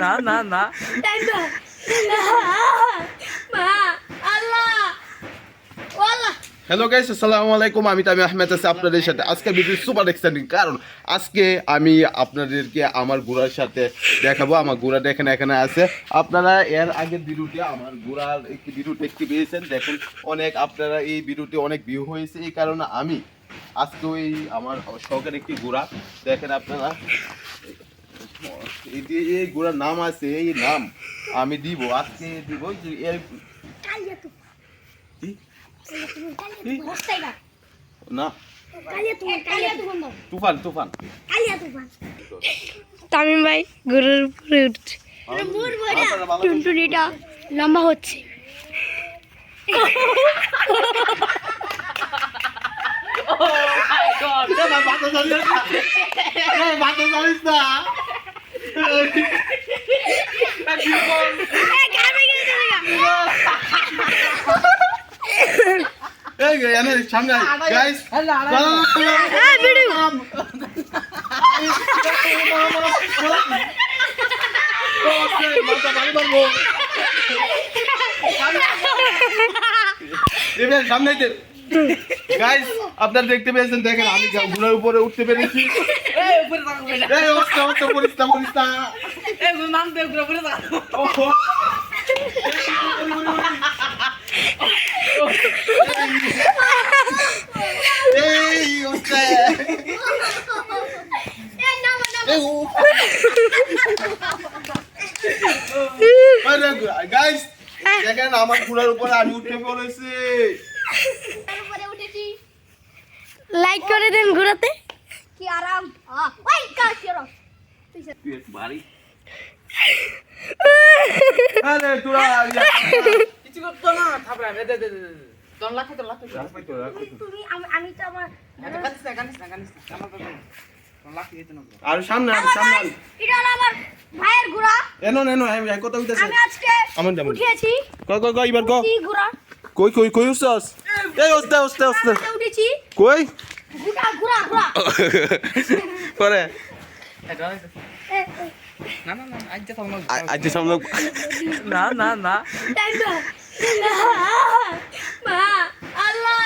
না না না। হ্যালো গাইস আসসালামু আলাইকুম আমি তামি আহমেদ আছি আপনাদের সাথে। আজকে ভিডিও সুপার এক্সাইটিং কারণ আজকে আমি আপনাদেরকে আমার ঘোড়ার সাথে দেখাবো। আমার ঘোড়া দেখেন, এখানে আছে। আপনারা এর আগের ভিডিওতে আমার গুড়ার একটি ভিডিও দেখতে পেয়েছেন। দেখুন, অনেক আপনারা এই ভিডিওতে অনেক ভিউ হয়েছে। এই কারণে আমি আজকে ওই আমার শখের একটি ঘোড়া দেখেন আপনারা। এটি এই ঘোড়ার নাম আছে এই নাম আমি দিব আজকে দিব না। তুফান তুফান। তামিম ভাই গরুর উপরে উঠছে। ভালো টুনটুনিটা লম্বা হচ্ছে। এই গাবে গেছে এই এনে সামনে গাইস এই ভিডিও সামনে গাইস আপনারা দেখতে পেয়েছেন দেখেন আমি ঘোড়ার উপরে উঠতে পেরেছি। দেখেন আমার ঘোড়ার উপরে আমি উঠে পড়েছি। উপরে উঠেছি। লাইক করে দেন ঘোরাতে। কি আরাম। ওই কাজ করো তুই বাড়ি। আরে তোরা কিছু করতো না থাপড়া দে দে দে দে লাখে তোর লাখে তুমি আমি আমি তো আমার না না না আর সামনে আন আমার সামনে ভাই, এটা হলো আমার ভাইয়ের ঘোড়া। এনো এনো আমি আজকে আমার উঠিয়েছি। কই কই কই এবার কো। কি ঘোড়া। কই কই কই উঠছস? এই ওস্তে ওস্তে ওস্তে কই? পরে? এটা এ, এ, না না না আজ যা থামলো আজ সামনে না। না না টাইমটা। মা আল্লাহ।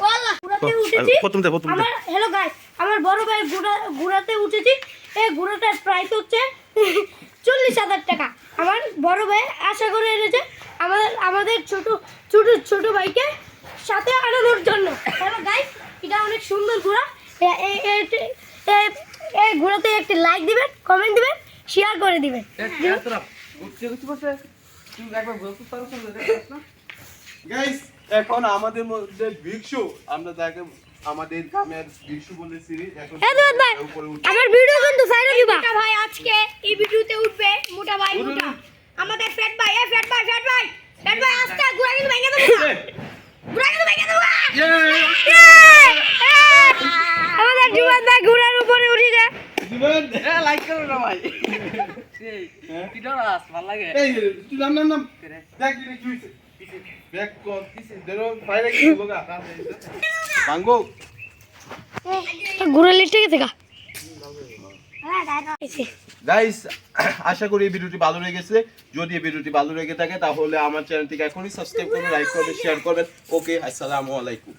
ওয়াল্লাহ ঘোড়াতে উঠেছি। প্রথম দে প্রথম দে। আমার হ্যালো গাইস আমার বড় ভাই ঘোড়া ঘোড়াতে উঠেছি। এই ঘোড়াটার প্রাইস হচ্ছে চল্লিশ হাজার টাকা। আমার বড় ভাই আশা করে এনেছে। আমাদের আমাদের ছোট ছোট ছোট ভাইকে সাথে আনানোর জন্য। হ্যালো গাইস এটা অনেক সুন্দর ঘোড়া। এই ঘোড়াতে একটি লাইক দিবেন কমেন্ট দিবেন শেয়ার করে দিবেন। গাইস এখন আমাদের মধ্যে ভিক্ষু। আমরা তাকে আমাদের গ্রামের ভিক্ষু এখন ভাই উপরে উঠে। আমার ভিডিও কিন্তু সাইডে দিবা। ভাই আজকে এই ভিডিওতে উঠবে। মোটা ভাই মোটা আমাদের ফ্যাট ভাই এ ফ্যাট ভাই ফ্যাট ভাই ফ্যাট ভাই আস্তে ঘোড়া কিন্তু ভেঙে দেবো না। ঘোড়া কিন্তু ভেঙে দেবো না। আমাদের জুবান ভাই ঘোড়ার উপরে উঠে যায় জীবন এ না ভাই। কি ডরাস ভালো লাগে। এই তুই নাম নাম নাম। দেখ কি হইছে। দেখ কর কিসে বাইরে কি লগা বাঙ্গো। ঘোড়া লিটে গেছে গা। হ্যাঁ, গাইস আশা করি এই ভিডিওটি ভালো লেগেছে। যদি এই ভিডিওটি ভালো লেগে থাকে তাহলে আমার চ্যানেলটিকে এখনই সাবস্ক্রাইব করবেন লাইক করবেন শেয়ার করবেন। ওকে আসসালামু আলাইকুম।